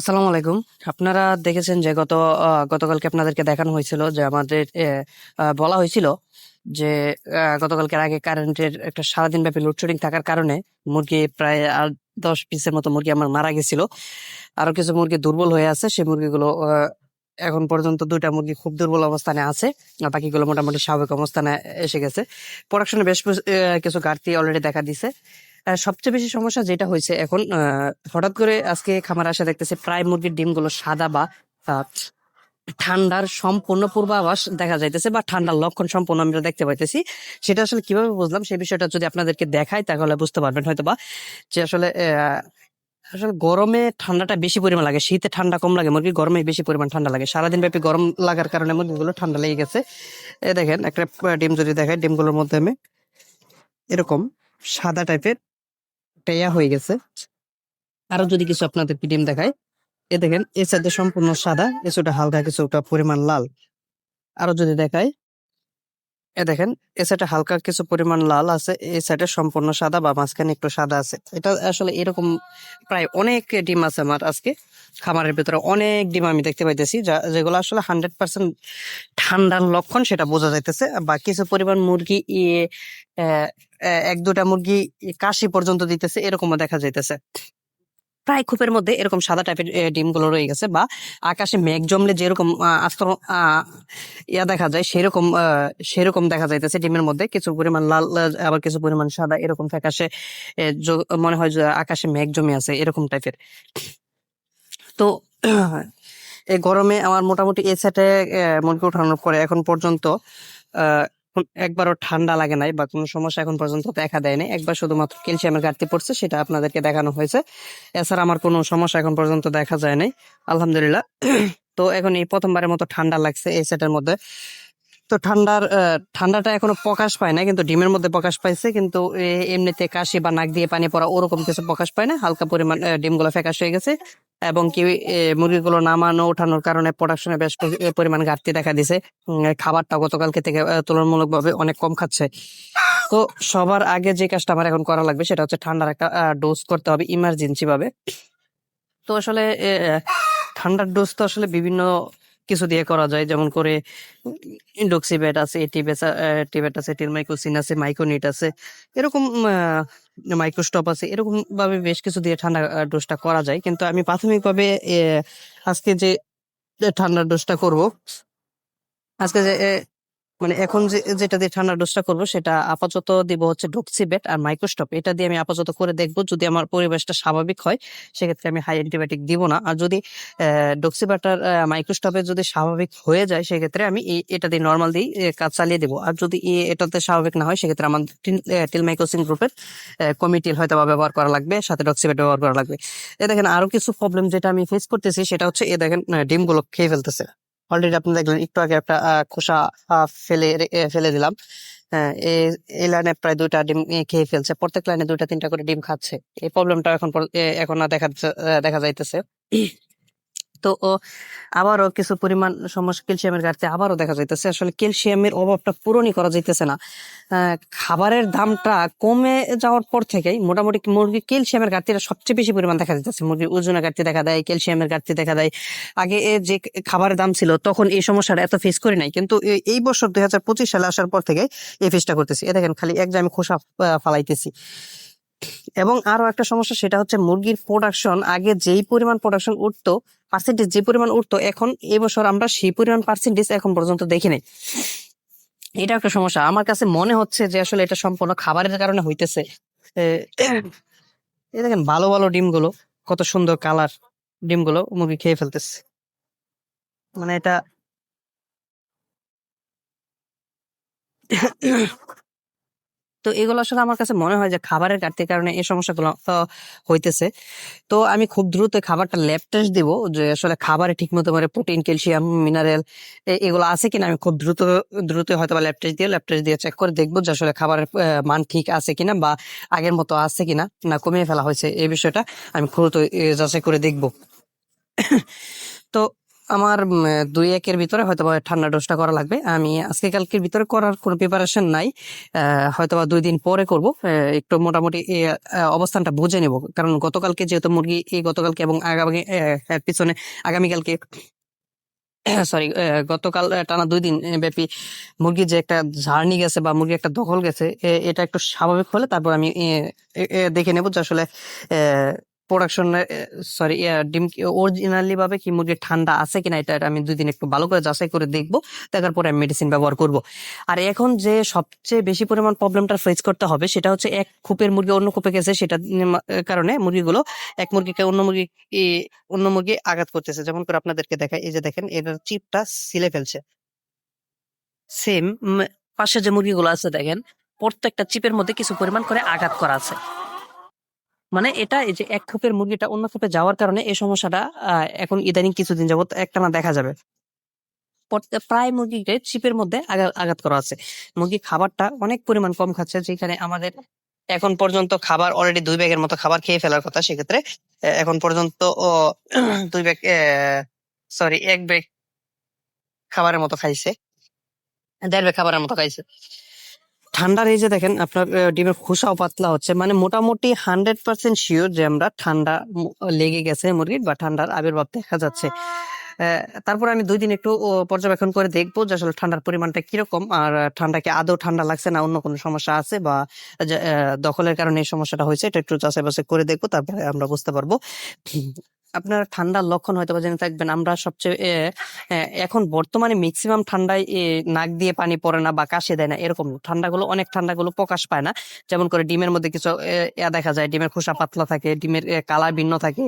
আসসালামু আলাইকুম। আপনারা দেখেছেন যে গত গতকালকে আপনাদেরকে দেখানো হয়েছিল যে আমাদের বলা হয়েছিল যে গতকালকের আগে কারেন্টের একটা সারাদিন ব্যাপী লোডশেডিং থাকার কারণে মুরগি প্রায় আট, দশ পিসের মতো মুরগি আমার মারা গেছিল। আরও কিছু মুরগি দুর্বল হয়ে আছে, সেই মুরগিগুলো এখন পর্যন্ত দুইটা মুরগি খুব দুর্বল অবস্থানে আছে, আর বাকিগুলো মোটামুটি স্বাভাবিক অবস্থানে এসে গেছে। প্রোডাকশনে বেশ কিছু- ঘাটতি অলরেডি দেখা দিছে। সবচেয়ে বেশি সমস্যা যেটা হয়েছে এখন হঠাৎ করে আজকে খামার আসা দেখতেছে প্রায় মুরগির ডিমগুলো সাদা বা ঠান্ডার সম্পূর্ণ পূর্বাভাস দেখা যাইতেছে বা ঠান্ডার লক্ষণ সম্পূর্ণ আমরা দেখতে পাইতেছি। সেটা আসলে কীভাবে বুঝলাম সেই বিষয়টা যদি আপনাদেরকে দেখাই তাহলে বুঝতে পারবেন হয়তো বা যে আসলে আসলে গরমে ঠান্ডাটা বেশি পরিমাণ লাগে, শীতে ঠান্ডা কম লাগে মুরগি গরমে বেশি পরিমাণ ঠান্ডা লাগে। সারাদিন ব্যাপী গরম লাগার কারণে মুরগিগুলো ঠান্ডা লেগে গেছে। এ দেখেন একটা ডিম যদি দেখাই, ডিমগুলোর মধ্যে আমি এরকম সাদা টাইপের টেয়া হয়ে গেছে। আরও যদি কিছু আপনাদের ডিম দেখায়, এ দেখেন এ সাইডে সম্পূর্ণ সাদা কিছুটা হালকা কিছুটা পরিমাণ লাল। আরও যদি দেখায়, এ দেখেন, এ সাইডে হালকা কিছু পরিমাণ লাল আছে এই সাইডে সম্পূর্ণ সাদা বা মাঝখানে একটু সাদা আছে। এটা আসলে এরকম প্রায় অনেক ডিম আছে আমার আজকে। খামারের ভিতরে অনেক ডিম আমি দেখতে পাইতেছি যেগুলো আসলে হান্ড্রেড পার্সেন্ট ঠান্ডার লক্ষণ সেটা বোঝা যাইতেছে। বা কিছু পরিমাণ মুরগি ইয়ে এক দুটা মুরগি কাশি পর্যন্ত দিতেছে এরকমও দেখা যাইতেছে। প্রায় খোপের মধ্যে এরকম সাদা টাইপের ডিমগুলো রয়ে গেছে বা আকাশে মেঘ জমলে যেরকম আহ, ইয়া দেখা যায় সেরকম সেরকম দেখা যাইতেছে ডিমের মধ্যে। কিছু পরিমাণ লাল আবার কিছু পরিমাণ সাদা এরকম ফ্যাকাশে মনে হয় যে আকাশে মেঘ জমে আছে এরকম টাইপের। তো এই গরমে আমার মোটামুটি এ সেটে মুরগি উঠানোর পরে এখন পর্যন্ত একবারও ঠান্ডা লাগে নাই বা কোনো সমস্যা এখন পর্যন্ত দেখা দেয় নাই একবার শুধুমাত্র ক্যালসিয়ামের ঘাটতি পড়ছে, সেটা আপনাদেরকে দেখানো হয়েছে। এছাড়া আমার কোনো সমস্যা এখন পর্যন্ত দেখা যায় নাই, আলহামদুলিল্লাহ। তো এখন এই প্রথমবারের মতো ঠান্ডা লাগছে এই সেটের মধ্যে। তো ঠান্ডার ঠান্ডাটা এখনও প্রকাশ পায় না, কিন্তু ডিমের মধ্যে প্রকাশ পাইছে, কিন্তু এমনিতে কাশি বা নাক দিয়ে পানি পড়া ওরকম কিছু প্রকাশ পায় না। হালকা পরিমাণ ডিমগুলো ফ্যাকাশ হয়ে গেছে। এবং কি মুরগিগুলো নামানো, ওঠানোর কারণে প্রোডাকশনে বেশ পরিমাণ ঘাটতি দেখা দিছে। খাবারটা গতকালকে থেকে তুলনামূলকভাবে অনেক কম খাচ্ছে। তো সবার আগে যে কাজটা আমার এখন করা লাগবে সেটা হচ্ছে ঠান্ডার একটা ডোজ করতে হবে ইমার্জেন্সি ভাবে। তো আসলে ঠান্ডার ডোজ তো আসলে বিভিন্ন কিছু দিয়ে করা যায়। যেমন করে ইন্ডোক্সিবেট আছে টিবেট আছে, টিলমাইকোসিন আছে, মাইকোনিট আছে, এরকম মাইক্রোস্টপ আছে, এরকম ভাবে বেশ কিছু দিয়ে ঠান্ডা ডোজটা করা যায়। কিন্তু আমি প্রাথমিকভাবে আজকে যে ঠান্ডার ডোজটা করব, আজকে যে মানে এখন যেটা দিয়ে ঠান্ডা ডোজটা করব, সেটা আপাতত দিব হচ্ছে ডক্সিবেট আর মাইক্রোস্টপ এটা দিয়ে আমি আপাতত করে দেখব, যদি আমার পরিবেশটা স্বাভাবিক হয়, সেক্ষেত্রে আমি হাই অ্যান্টিবায়োটিক দিব না। আর যদি ডক্সিবেট আর মাইক্রোস্টপে যদি স্বাভাবিক হয়ে যায়, সেক্ষেত্রে আমি এটা দিয়ে নর্মাল দিয়ে কাজ চালিয়ে দেবো। আর যদি এটাতে স্বাভাবিক না হয়, সেক্ষেত্রে আমার টিলমাইকোসিন গ্রুপের কমিটিল হয়তো ব্যবহার করা লাগবে, সাথে ডক্সিবেট ব্যবহার করা লাগবে। এ, দেখেন আরও কিছু প্রবলেম যেটা আমি ফেস করতেছি, সেটা হচ্ছে, এ, দেখেন ডিমগুলো খেয়ে ফেলতেছে। অলরেডি আপনি দেখলেন, একটু আগে একটা খোসা ফেলে ফেলে দিলাম। হ্যাঁ এই- লাইনে প্রায় দুইটা ডিম খেয়ে ফেলছে। প্রত্যেক লাইনে দুইটা, তিনটা করে ডিম খাচ্ছে। এই প্রবলেমটা এখন এখন দেখা দেখা যাইতেছে। তো আবারও কিছু পরিমাণ সমস্যা ক্যালসিয়ামের ঘাটতি আবারও দেখা যাইতেছে। আসলে ক্যালসিয়ামের অভাবটা পূরণই করা যাইতেছে না। খাবারের দামটা কমে যাওয়ার পর থেকেই মোটামুটি মুরগি ক্যালসিয়ামের ঘাটতিটা সবচেয়ে বেশি পরিমাণ দেখা যাচ্ছে মুরগির ওজনের ঘাটতি দেখা দেয়, ক্যালসিয়ামের ঘাটতি দেখা দেয়। আগে যে খাবারের দাম ছিল, তখন এই সমস্যাটা এত ফেস করি নাই। কিন্তু এই বছর দুই হাজার পঁচিশ সালে আসার পর থেকে এই ফেসটা করতেছি। এ দেখেন, খালি এক যে আমি খোসা ফালাইতেছি। এবং আরও একটা সমস্যা, সেটা হচ্ছে মুরগির প্রোডাকশন আগে যেই পরিমাণ প্রোডাকশন উঠতো পার্সেন্টেজ যে পরিমাণ উঠতো, এখন এবছর আমরা সেই পরিমাণ পার্সেন্টেজ এখন পর্যন্ত দেখি নাই। এটা একটা সমস্যা। আমার কাছে মনে হচ্ছে যে আসলে এটা সম্পূর্ণ খাবারের কারণে হইতেছে। এই দেখেন, ভালো ভালো ডিমগুলো, কত সুন্দর কালার ডিমগুলো মুরগি খেয়ে ফেলতেছে। মানে এটা তো এগুলো আসলে আমার কাছে মনে হয় যে খাবারের ঘাটতির কারণে এই সমস্যাগুলো হইতেছে। তো আমি খুব দ্রুত খাবারটা ল্যাব টেস্ট দিব যে আসলে খাবারে ঠিক মতো করে প্রোটিন ক্যালসিয়াম মিনারেল এগুলো আছে কিনা? আমি খুব দ্রুত দ্রুত হয়তো বা ল্যাব টেস্ট দিয়ে ল্যাব টেস্ট দিয়ে চেক করে দেখব যে আসলে খাবারের মান ঠিক আছে কিনা বা আগের মতো আছে কিনা না কমিয়ে ফেলা হয়েছে। এই বিষয়টা আমি দ্রুত যাচাই করে দেখব। তো আমার দুই একের ভিতরে হয়তো বা ঠান্ডা ডোজটা করা লাগবে। আমি আজকে কালকের ভিতরে করার কোনো প্রিপারেশন নাই। হয়তো বা দুই দিন পরে করব। একটু মোটামুটি অবস্থানটা বুঝে নেব। কারণ গতকালকে যেহেতু মুরগি এই গতকালকে এবং আগামী পিছনে আগামীকালকে সরি গতকাল টানা দুই দিন ব্যাপী মুরগির যে একটা ঝাড়নি গেছে বা মুরগি একটা দখল গেছে এটা একটু স্বাভাবিক হলে তারপর আমি দেখে নেব যে আসলে প্রোডাকশন সরি ডিম অরিজিনালি ভাবে কি মুরগির ঠান্ডা আছে কিনা এটা আমি দুই দিন একটু ভালো করে যাচাই করে দেখব, দেখার পরে আমি মেডিসিন ব্যবহার করব। আর এখন যে সবচেয়ে বেশি পরিমাণ প্রবলেমটা ফেস করতে হবে সেটা হচ্ছে এক কূপের মুরগি অন্য কূপে গেছে, সেটা কারণে মুরগিগুলো এক মুরগিকে অন্য মুরগি অন্য মুরগি আঘাত করতেছে। যেমন করে আপনাদেরকে দেখায় এই যে দেখেন এটার চিপটা সিলে ফেলছে। সেম পাশে যে মুরগিগুলো আছে দেখেন, প্রত্যেকটা চিপের মধ্যে কিছু পরিমাণ করে আঘাত করা আছে। মানে এটা এই যে এক খোপের মুরগিটা অন্য খোপে যাওয়ার কারণে এই সমস্যাটা এখন ইদানিং কিছুদিন যাবত একটানা দেখা যাবে। প্রায় মুরগিকে চিপের মধ্যে আঘাত করা আছে। মুরগি খাবারটা অনেক পরিমাণ কম খাচ্ছে, যেখানে আমাদের এখন পর্যন্ত খাবার অলরেডি দুই ব্যাগের মতো খাবার খেয়ে ফেলার কথা। সেক্ষেত্রে এখন পর্যন্ত দুই ব্যাগ সরি এক ব্যাগ খাবারের মতো খাইছে। দেড় ব্যাগ খাবারের মতো খাইছে। ঠান্ডার এই যে দেখেন, আপনার ডিমের খোসাও পাতলা হচ্ছে মানে মোটামুটি হান্ড্রেড পার্সেন্ট শিওর যে আমরা ঠান্ডা লেগে গেছে মুরগির বা ঠান্ডার আবির্ভাব দেখা যাচ্ছে। তারপর আমি দুই দিন একটু পর্যবেক্ষণ করে দেখব যে আসলে ঠান্ডার পরিমাণটা কীরকম, আর ঠান্ডাকে আদৌ ঠান্ডা লাগছে না, অন্য কোনো সমস্যা আছে বা দখলের কারণে এই সমস্যাটা হয়েছে, এটা একটু বাছাই করে দেখব, তারপরে আমরা বুঝতে পারব। আপনার ঠান্ডার লক্ষণ হয়তো জেনে থাকবেন। আমরা সবচেয়ে এখন বর্তমানে ম্যাক্সিমাম ঠান্ডায় নাক দিয়ে পানি পড়ে না বা কাশে দেয় না এরকম ঠান্ডা ঠান্ডাগুলো অনেক ঠান্ডাগুলো প্রকাশ পায় না। যেমন করে ডিমের মধ্যে কিছু এ, দেখা যায় ডিমের খোসা পাতলা থাকে ডিমের কালার ভিন্ন থাকে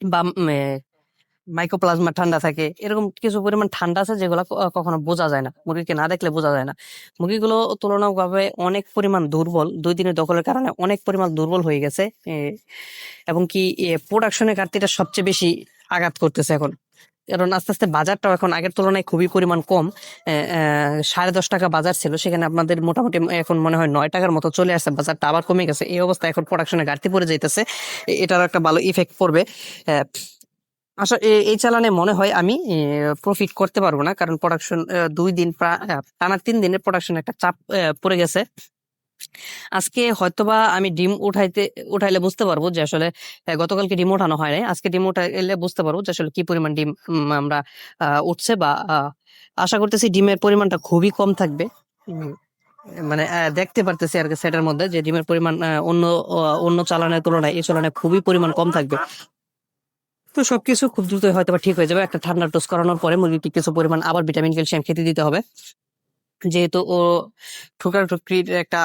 বা মাইক্রোপ্লাজমা ঠান্ডা থাকে। এরকম কিছু পরিমাণ ঠান্ডা আছে যেগুলো কখনো বোঝা যায় না। মুরগিকে না দেখলে বোঝা যায় না। মুরগিগুলো তুলনাভাবে অনেক পরিমাণ দুর্বল। দুই দিনের দখলের কারণে অনেক পরিমাণ দুর্বল হয়ে গেছে। এবং কি প্রোডাকশনের ঘাটতিটা সবচেয়ে বেশি আঘাত করতেছে এখন। কারণ আস্তে আস্তে বাজারটাও এখন আগের তুলনায় খুবই পরিমাণ কম। সাড়ে দশ টাকা বাজার ছিল। সেখানে আপনাদের মোটামুটি এখন মনে হয় নয় টাকার মতো চলে আসছে। বাজারটা আবার কমে গেছে। এই অবস্থা এখন প্রোডাকশনের ঘাটতি পড়ে যাইতেছে। এ- এটার একটা ভালো ইফেক্ট পড়বে। আচ্ছা এই চালানে মনে হয় আমি প্রফিট করতে পারব না, কারণ প্রোডাকশন দুই দিন টানা তিন দিনের প্রোডাকশন একটা চাপ পড়ে গেছে। আজকে হয়তোবা আমি ডিম উঠাইতে, উঠাইলে বুঝতে পারব যে আসলে গতকালকে ডিম ওঠানো হয় নাই, আজকে ডিম উঠাইলে বুঝতে পারব যে আসলে কি পরিমাণ ডিম আমরা উঠছে বা আশা করতেছি ডিমের পরিমাণটা খুবই কম থাকবে। মানে দেখতে পারতেছি আর কি সেটার মধ্যে যে ডিমের পরিমাণ অন্য অন্য চালানের তুলনায় এই চালানে খুবই পরিমাণ কম থাকবে। তো সবকিছু খুব দ্রুত হয়তো ঠিক হয়ে যাবে। একটা ঠান্ডা ডোজ করানোর পরে মুরগিকে কিছু পরিমাণ আবার ভিটামিন ক্যালসিয়াম খেতে দিতে হবে। যেহেতু ও ঠোকরা ঠুকরির একটা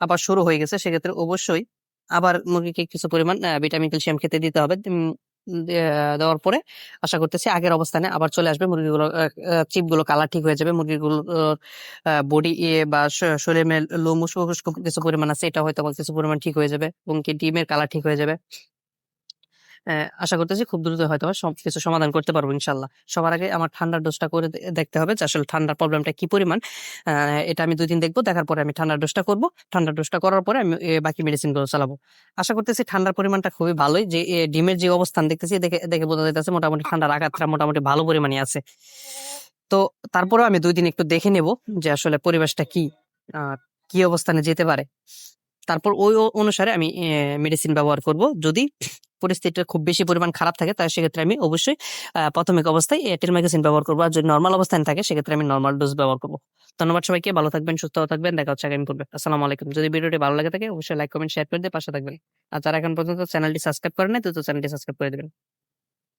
আবার শুরু হয়ে গেছে, সেক্ষেত্রে অবশ্যই আবার মুরগিকে কিছু পরিমাণ ভিটামিন ক্যালসিয়াম খেতে দিতে হবে। দেওয়ার পরে আশা করতেছি আগের অবস্থানে আবার চলে আসবে মুরগিগুলো চিপগুলো কালার ঠিক হয়ে যাবে। মুরগিগুলো বডি বা শ- শরীরের লোম উস্কো কিছু পরিমাণ আছে, এটা হয়তো কিছু পরিমাণ ঠিক হয়ে যাবে এবং কি ডিমের কালার ঠিক হয়ে যাবে। আশা করতেছি খুব দ্রুত হয়তো সব কিছু সমাধান করতে পারব ইনশাল্লাহ। সবার আগে আমার ঠান্ডার ডোজটা করে দেখতে হবে যে আসলে ঠান্ডার প্রবলেমটা কি পরিমাণ। এটা আমি দুই দিন দেখব, দেখার পরে আমি ঠান্ডার ডোজটা করব। ঠান্ডার ডোজটা করার পরে আমি বাকি মেডিসিনগুলো চালাবো। আশা করতেছি ঠান্ডার পরিমাণটা খুবই ভালোই। যে ডিমের যে অবস্থান দেখতেছি, দেখে দেখে বোঝা যাইতেছে মোটামুটি ঠান্ডার আঘাতটা মোটামুটি ভালো পরিমাণে আছে। তো তারপরেও আমি দুই দিন একটু দেখে নেব যে আসলে পরিবেশটা কি কি অবস্থানে যেতে পারে। তারপর ওই অনুসারে আমি মেডিসিন ব্যবহার করব। যদি পরিস্থিতিটা খুব বেশি পরিমাণ খারাপ থাকে, তাহলে সেক্ষেত্রে আমি অবশ্যই প্রাথমিক অবস্থায় টেলমেগাসিন ব্যবহার করব। আর যদি নর্মাল অবস্থায় থাকে, সেক্ষেত্রে আমি নর্মাল ডোজ ব্যবহার করব। ধন্যবাদ সবাইকে, ভালো থাকবেন, সুস্থ থাকবেন, দেখা হচ্ছে আগামী পূর্বে। আসসালামু আলাইকুম। যদি ভিডিওটি ভালো লাগে থাকে, অবশ্যই লাইক কমেন্ট শেয়ার করে দিয়ে পাশে থাকবেন। আর যারা এখন পর্যন্ত চ্যানেলটি সাবস্ক্রাইব করেন নাই তো চ্যানেলটি সাবস্ক্রাইব করে দেবেন।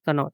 ধন্যবাদ।